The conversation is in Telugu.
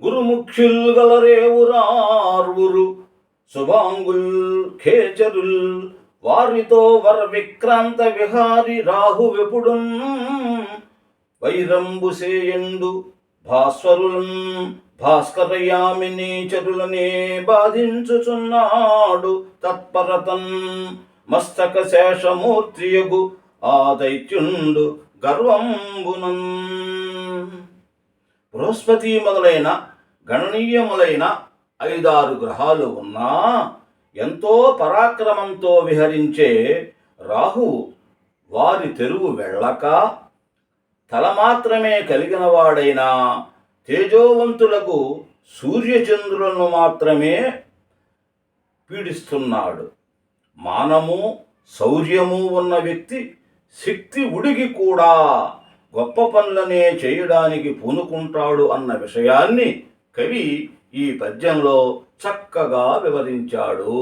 గురుముఖ్యుల్ గలరేవురార్వురు శుభాంగుల్ ఖేచరుల్ వారితో వర విక్రాంత విహారి రాహు విపుడున్ వైరంబు సేయండు భాస్వరులన్ భాస్కరయామిని చరులనే బాధించుచున్నాడు తత్పరతన్. మస్తక శేషమూర్తియగు ఆ దైత్యుండు గర్వంబునం బృహస్పతి మొదలైన గణనీయములైన ఐదారు గ్రహాలు ఉన్నా ఎంతో పరాక్రమంతో విహరించే రాహు వారి తెరువు వెళ్ళక తల మాత్రమే కలిగిన వాడైనా తేజోవంతులకు సూర్యచంద్రులను మాత్రమే పీడిస్తున్నాడు. మానము శౌర్యము ఉన్న వ్యక్తి శక్తి ఉడిగి కూడా గొప్ప పనులనే చేయడానికి పూనుకుంటాడు అన్న విషయాన్ని కవి ఈ పద్యంలో చక్కగా వివరించాడు.